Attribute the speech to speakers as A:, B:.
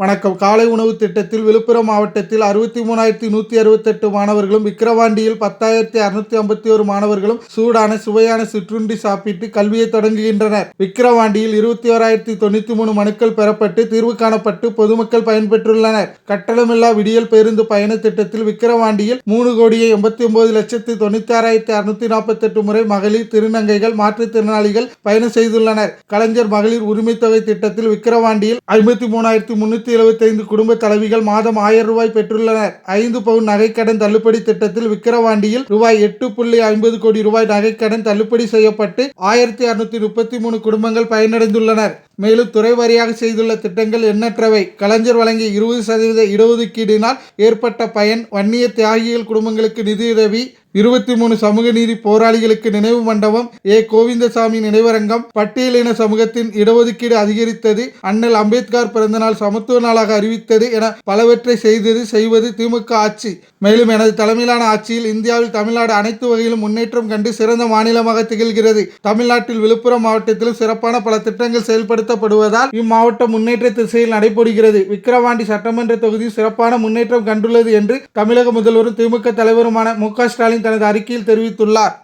A: வணக்கம். காலை உணவு திட்டத்தில் விழுப்புரம் மாவட்டத்தில் அறுபத்தி மூணாயிரத்தி நூற்றி அறுபத்தெட்டு மாணவர்களும் விக்கிரவாண்டியில் பத்தாயிரத்தி அறுநூத்தி ஐம்பத்தி ஒரு மாணவர்களும் சூடான சுவையான சிற்றுண்டி சாப்பிட்டு கல்வியை தொடங்குகின்றனர். விக்கிரவாண்டியில் இருபத்தி ஓராயிரத்தி தொண்ணூற்றி மூணு மனுக்கள் பெறப்பட்டு தீர்வு காணப்பட்டு பொதுமக்கள் பயன்பெற்றுள்ளனர். கட்டணமில்லா விடியல் பேருந்து பயண திட்டத்தில் விக்கிரவாண்டியில் மூணு கோடியே எண்பத்தி ஒன்பது லட்சத்தி தொண்ணூத்தி ஆறாயிரத்தி அறுநூத்தி நாற்பத்தெட்டு முறை மகளிர் திருநங்கைகள் மாற்றுத்திறனாளிகள் பயணம் செய்துள்ளனர். கலைஞர் மகளிர் உரிமைத்தொகை திட்டத்தில் விக்கிரவாண்டியில் ஐம்பத்தி மூணாயிரத்தி முன்னூத்தி எழுபத்தைந்து குடும்ப தலைவிகள் மாதம் ஆயிரம் ரூபாய் பெற்றுள்ளனர். ஐந்து பவுன் நகைக்கடன் தள்ளுபடி திட்டத்தில் விக்கிரவாண்டியில் ரூபாய் எட்டு புள்ளி ஐம்பது கோடி ரூபாய் நகைக்கடன் தள்ளுபடி செய்யப்பட்டு ஆயிரத்தி அறுநூத்தி முப்பத்தி மூணு குடும்பங்கள் பயனடைந்துள்ளனர். மேலும் துறை வாரியாக செய்துள்ள திட்டங்கள் எண்ணற்றவை. கலைஞர் வழங்கிய இருபது சதவீத இடஒதுக்கீடினால் ஏற்பட்ட பயன் வன்னிய தியாகிகள் குடும்பங்களுக்கு நிதியுதவி இருபத்தி மூணு சமூக நீதி போராளிகளுக்கு நினைவு மண்டபம் ஏ. கோவிந்தசாமி நினைவரங்கம் பட்டியலின சமூகத்தின் இடஒதுக்கீடு அதிகரித்தது அண்ணல் அம்பேத்கர் பிறந்தநாள் சமத்துவ நாளாக அறிவித்தது என பலவற்றை செய்தது செய்வது திமுக ஆட்சி. மேலும் எனது தலைமையிலான ஆட்சியில் இந்தியாவில் தமிழ்நாடு அனைத்து வகையிலும் முன்னேற்றம் கண்டு சிறந்த மாநிலமாக திகழ்கிறது. தமிழ்நாட்டில் விழுப்புரம் மாவட்டத்திலும் சிறப்பான பல திட்டங்கள் செயல்படுத்தப்படுவதால் இம்மாவட்டம் முன்னேற்ற திசையில் நடைபெறுகிறது. விக்கிரவாண்டி சட்டமன்ற தொகுதி சிறப்பான முன்னேற்றம் கண்டுள்ளது என்று தமிழக முதல்வரும் திமுக தலைவருமான மு ஸ்டாலின் தனது அறிக்கையில் தெரிவித்துள்ளார்.